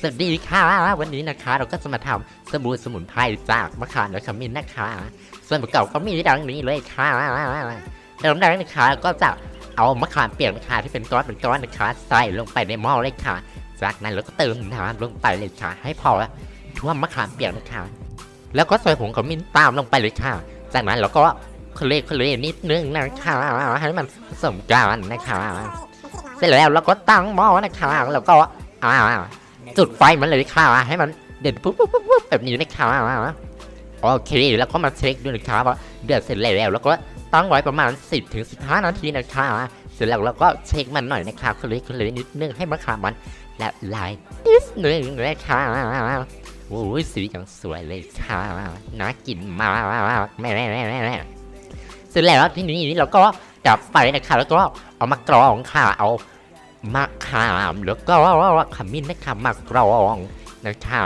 สวัสดีค่ะ วันนี้นะคะ เราก็จะมาทำสบู่สมุนไพรจากมะขามและขมิ้นนะคะ ส่วนประกอบก็มีดังนี้เลยค่ะเริ่มแรกนะคะก็จะเอามะขามเปียกนะคะที่เป็นก้อนเป็นก้อนนะคะใส่ลงไปในหม้อเลยค่ะ จากนั้นเราก็เติมน้ำลงไปเลยค่ะ ให้พอท่วมมะขามเปียกนะคะ แล้วก็ใส่ผงขมิ้นตามลงไปเลยค่ะ จากนั้นเราก็เคเคเลนิดนึงนะคะให้มันผสมกันนะคะ เสร็จแล้วเราก็ตั้งหม้อนะคะแล้วก็อ่า จุดไฟมันเลยค่ะให้มันเด่นปุ๊บปุ๊บปุ๊บแบบนี้นะคะโอเคแล้วก็มาเช็คดูนะคะว่าเดือดเสร็จแล้วแล้วก็ตั้งไว้ประมาณ 10ถึง15 นาทีนะคะเสร็จแล้วเราก็เช็คมันหน่อยนะคะคลิกเลยนิดนึงให้มะขามมันละลายนิดนึงนะคะโอ้ยสีอย่างสวยเลยค่ะน่ากินมากแม่แม่แม่แม่เสร็จแล้วที่นี้เราก็ดับไฟนะคะแล้วก็เอามากรองค่ะเอา มะขามแล้วก็ขมิ้นนะคะมากรองนะคะ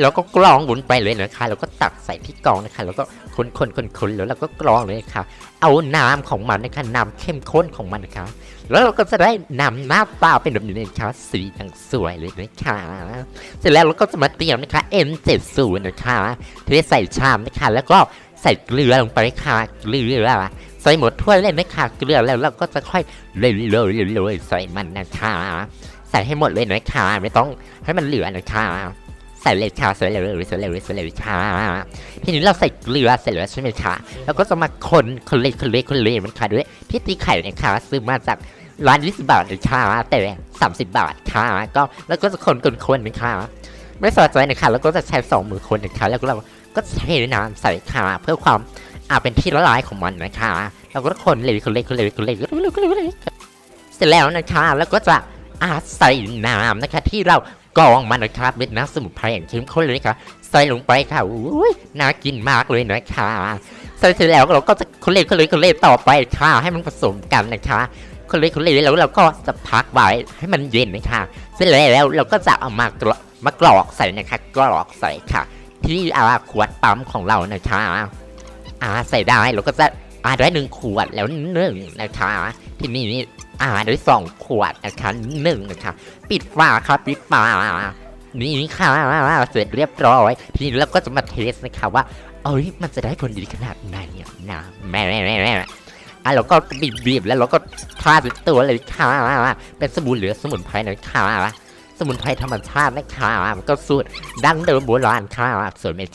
แล้วก็กรองหมุนไปเลยนะคะ แล้วก็ตักใส่ที่กรองนะคะ แล้วก็คนคนคนคนแล้วเราก็กรองเลยค่ะ เอาน้ำของมันนะคะน้ำเข้มข้นของมันนะคะ แล้วเราก็จะได้น้ำหน้าตาเป็นแบบนี้นะคะสีอย่างสวยเลยนะคะเสร็จแล้วเราก็จะมาเตรียมนะคะ M70 นะคะเทใส่ชามนะคะ แล้วก็ใส่เกลือลงไปค่ะเกลือ ส่หมดถ้วยเลยนะคะเกลือแล้วเราก็จะค่อยโรยโรยโรยใส่มันนะคะใส่ให้หมดเลยนะคะไม่ต้องให้มันเหลือนะคะใส่เลยค่ะใส่เลยใส่เลยใส่เลยค่ะทีนี้เราใส่เกลือเสร็จแล้วใช่ไหมคะแล้วก็จะมาคนคนเลยคนเลยคนเลยมันค่ะด้วยที่ตีไข่นะคะซื้อมาจากร้าน20บาทเลยค่ะแต่30บาทค่ะก็แล้วก็จะคนคนคนนะคะไม่สนใจนะคะแล้วก็จะใช้สองมือคนนะคะแล้วก็เราก็เทน้ำใส่ค่ะเพื่อความ อ่าเป็นที่ละลายของมันนะคะแล้วก็คนเลยคนเลยคนเลยคนเลยคนเลยคนเลยคนเสร็จแล้วนะคะ แล้วก็จะอาใส่น้ำนะคะ ที่เรากองมันนะคะเป็นน้ำสมุนไพรอย่างเข้มข้นเลยนะคะใส่ลงไปค่ะอุ้ยน่ากินมากเลยนะคะใส่เสร็จแล้วเราก็จะคนเลยคนเลยคนเลยต่อไปค่ะ ให้มันผสมกันนะคะคนเลยคนเลยแล้วเราก็จะพักไว้ให้มันเย็นนะคะเสร็จแล้วเราก็จะเอามากรอกมากรอกใส่นะคะกรอกใส่ค่ะ ที่อาขวดปั๊มของเรานะคะ อ่าใส่ได้เราก็จะอ่าได้หนึ่งขวดแล้วหนึ่งนะคะที่นี่นี่อ่าได้สองขวดนะคะหนึ่งนะคะปิดฝาครับปิดฝานี่ค่ะเสร็จเรียบร้อย ทีนี้เราก็จะมาเทสนะคะว่าเอ้ยมันจะได้ผลดีขนาดไหนนะแม่แม่แม่แม่อะเราก็บีบๆแล้วเราก็ทาติดตัวเลยค่ะเป็นสบู่เหลือสมุนไพรนะค่ะสมุนไพรธรรมชาตินะคะมันก็สูตรดั้งเดิมโบราณค่ะส่วนเมค